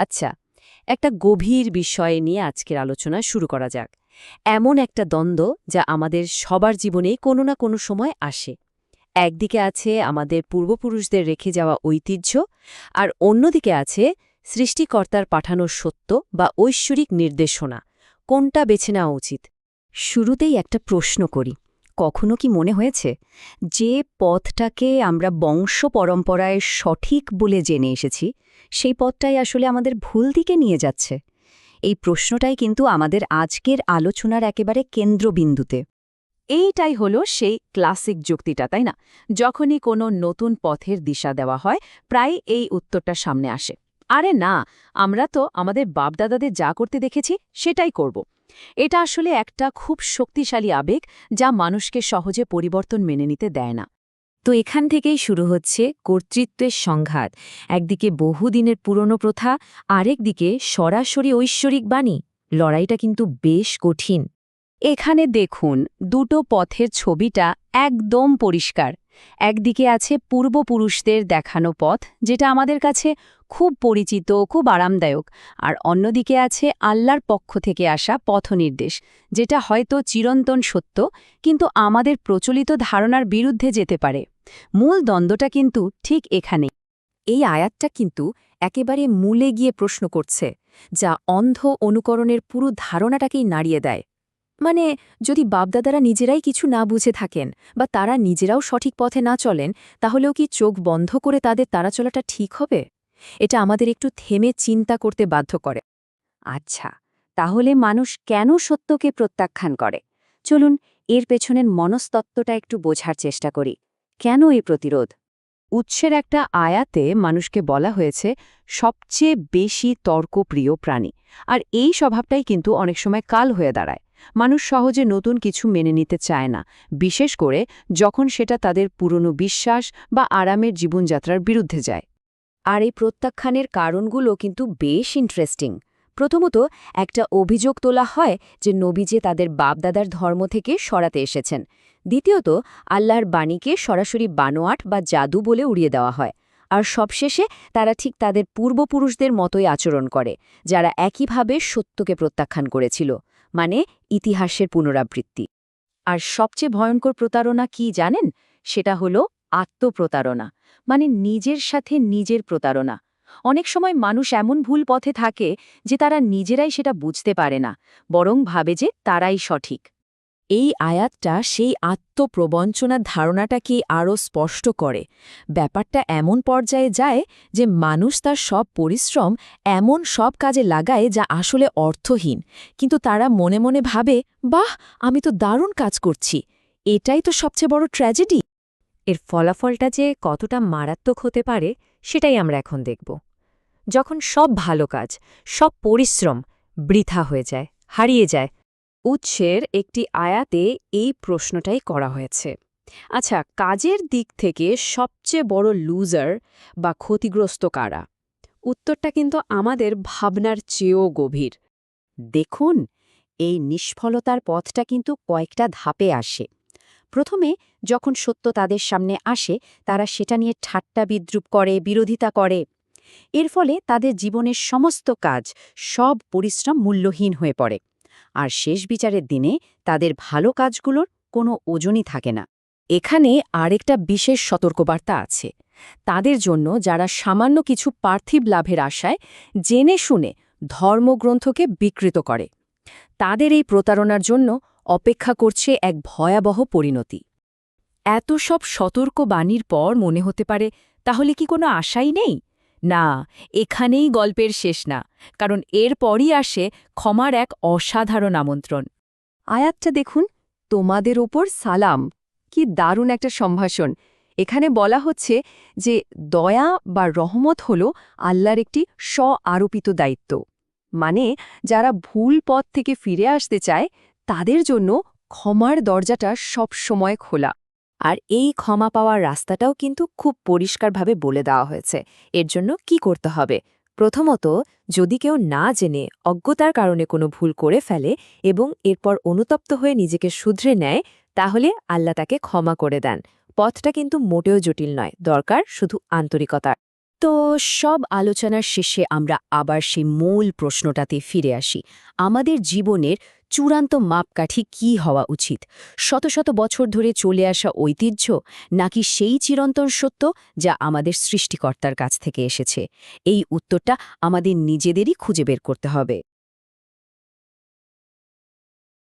আচ্ছা একটা গভীর বিষয় নিয়ে আজকের আলোচনা শুরু করা যাক। এমন একটা দ্বন্দ্ব যা আমাদের সবার জীবনেই কোনো না কোনো সময় আসে। একদিকে আছে আমাদের পূর্বপুরুষদের রেখে যাওয়া ঐতিহ্য আর অন্যদিকে আছে সৃষ্টিকর্তার পাঠানো সত্য বা ঐশ্বরিক নির্দেশনা। কোনটা বেছে নেওয়া উচিত? শুরুতেই একটা প্রশ্ন করি। কখনো কি মনে হয়েছে যে পথটাকে আমরা বংশ পরম্পরায় সঠিক বলে জেনে এসেছি? সেই পথটাই আসলে আমাদের ভুল দিকে নিয়ে যাচ্ছে। এই প্রশ্নটাই কিন্তু আমাদের আজকের আলোচনার একেবারে কেন্দ্রবিন্দুতে। এইটাই হলো সেই ক্লাসিক যুক্তিটা, তাই না? যখনই কোনো নতুন পথের দিশা দেওয়া হয় প্রায় এই উত্তরটা সামনে আসে। আরে না, আমরা তো আমাদের বাপদাদাদের যা করতে দেখেছি, সেটাই করব। এটা আসলে একটা খুব শক্তিশালী আবেগ যা মানুষকে সহজে পরিবর্তন মেনে নিতে দেয় না। তো এখান থেকেই শুরু হচ্ছে কর্তৃত্বের সংঘাত। একদিকে বহুদিনের পুরনো প্রথা আরেকদিকে সরাসরি ঐশ্বরিক বাণী। লড়াইটা কিন্তু বেশ কঠিন। এখানে দেখুন, দুটো পথের ছবিটা একদম পরিষ্কার। একদিকে আছে পূর্বপুরুষদের দেখানো পথ, যেটা আমাদের কাছে খুব পরিচিত, খুব আরামদায়ক, আর অন্যদিকে আছে আল্লাহর পক্ষ থেকে আসা পথনির্দেশ, যেটা হয়তো চিরন্তন সত্য, কিন্তু আমাদের প্রচলিত ধারণার বিরুদ্ধে যেতে পারে। মূল দ্বন্দ্বটা কিন্তু ঠিক এখানে। এই আয়াতটা কিন্তু একেবারে মূলে গিয়ে প্রশ্ন করছে, যা অন্ধ অনুকরণের পুরো ধারণাটাকেই নাড়িয়ে দেয়। মানে যদি বাপদাদারা নিজেরাই কিছু না বুঝে থাকেন বা তারা নিজেরাও সঠিক পথে না চলেন, তাহলেও কি চোখ বন্ধ করে তাদের তারা চলাটা ঠিক হবে? এটা আমাদের একটু থেমে চিন্তা করতে বাধ্য করে। আচ্ছা তাহলে মানুষ কেন সত্যকে প্রত্যাখ্যান করে? চলুন, এর পেছনের মনস্তত্ত্বটা একটু বোঝার চেষ্টা করি। কেন এই প্রতিরোধ? উৎসের একটা আয়াতে মানুষকে বলা হয়েছে, সবচেয়ে বেশি তর্কপ্রিয় প্রাণী। আর এই স্বভাবটাই কিন্তু অনেক সময় কাল হয়ে দাঁড়ায়। মানুষ সহজে নতুন কিছু মেনে নিতে চায় না, বিশেষ করে যখন সেটা তাদের পুরনো বিশ্বাস বা আরামের জীবনযাত্রার বিরুদ্ধে যায়। আর এই প্রত্যাখ্যানের কারণগুলো কিন্তু বেশ ইন্টারেস্টিং প্রথমত, একটা অভিযোগ তোলা হয় যে নবীজে তাদের বাপদাদার ধর্ম থেকে সরাতে এসেছেন। দ্বিতীয়ত, আল্লাহর বাণীকে সরাসরি বানোয়াট বা জাদু বলে উড়িয়ে দেওয়া হয়। আর সবশেষে, তারা ঠিক তাদের পূর্বপুরুষদের মতোই আচরণ করে, যারা একইভাবে সত্যকে প্রত্যাখ্যান করেছিল। মানে ইতিহাসের পুনরাবৃত্তি। আর সবচেয়ে ভয়ঙ্কর প্রতারণা কি জানেন? সেটা হলো আত্মপ্রতারণা মানে নিজের সাথে নিজের প্রতারণা। অনেক সময় মানুষ এমন ভুল পথে থাকে যে তারা নিজেরাই সেটা বুঝতে পারে না, বরং ভাবে যে তারাই সঠিক। এই আয়াতটা সেই আত্মপ্রবঞ্চনার ধারণাটাকে আরও স্পষ্ট করে। ব্যাপারটা এমন পর্যায়ে যায় যে মানুষ তার সব পরিশ্রম এমন সব কাজে লাগায় যা আসলে অর্থহীন। কিন্তু তারা মনে মনে ভাবে, বাহ, আমি তো দারুণ কাজ করছি। এটাই তো সবচেয়ে বড় ট্র্যাজেডি। এর ফলাফলটা যে কতটা মারাত্মক হতে পারে, সেটাই আমরা এখন দেখব। যখন সব ভালো কাজ, সব পরিশ্রম বৃথা হয়ে যায়, হারিয়ে যায় উৎসের একটি আয়াতে এই প্রশ্নটাই করা হয়েছে। আচ্ছা কাজের দিক থেকে সবচেয়ে বড় লুজার বা ক্ষতিগ্রস্ত কারা? উত্তরটা কিন্তু আমাদের ভাবনার চেয়েও গভীর। দেখুন, এই নিষ্ফলতার পথটা কিন্তু কয়েকটা ধাপে আসে। প্রথমে, যখন সত্য তাদের সামনে আসে, তারা সেটা নিয়ে ঠাট্টা বিদ্রুপ করে, বিরোধিতা করে। এর ফলে তাদের জীবনের সমস্ত কাজ সব পরিশ্রম মূল্যহীন হয়ে পড়ে। আর শেষ বিচারের দিনে তাদের ভালো কাজগুলোর কোনো ওজনই থাকে না। এখানে আরেকটা বিশেষ সতর্কবার্তা আছে। তাদের জন্য যারা সামান্য কিছু পার্থিব লাভের আশায় জেনে শুনে ধর্মগ্রন্থকে বিকৃত করে, তাদের এই প্রতারণার জন্য অপেক্ষা করছে এক ভয়াবহ পরিণতি। এত সব সতর্ক বাণীর পর মনে হতে পারে, তাহলে কি কোনো আশাই নেই? না, এখানেই গল্পের শেষ না, কারণ এরপরই আসে ক্ষমার এক অসাধারণ আমন্ত্রণ। আয়াতটা দেখুন, তোমাদের ওপর সালাম, কি দারুণ একটা সম্ভাষণ। এখানে বলা হচ্ছে যে, দয়া বা রহমত হল আল্লাহর একটি স্ব আরোপিত দায়িত্ব। মানে যারা ভুল পথ থেকে ফিরে আসতে চায়, তাদের জন্য ক্ষমার দরজাটা সব সময় খোলা। আর এই ক্ষমা পাওয়ার রাস্তাটাও কিন্তু খুব পরিষ্কারভাবে বলে দেওয়া হয়েছে। এর জন্য কি করতে হবে? প্রথমত, যদি কেউ না জেনে অজ্ঞতার কারণে কোনো ভুল করে ফেলে এবং এরপর অনুতপ্ত হয়ে নিজেকে শুধরে নেয়, তাহলে আল্লাহ তাকে ক্ষমা করে দেন। পথটা কিন্তু মোটেও জটিল নয়, দরকার শুধু আন্তরিকতার। তো সব আলোচনার শেষে আমরা আবার সেই মূল প্রশ্নটাতে ফিরে আসি। আমাদের জীবনের চূড়ান্ত মাপকাঠি কি হওয়া উচিত? শত শত বছর ধরে চলে আসা ঐতিহ্য নাকি সেই চিরন্তন সত্য যা আমাদের সৃষ্টিকর্তার কাছ থেকে এসেছে? এই উত্তরটা আমাদের নিজেদেরই খুঁজে বের করতে হবে।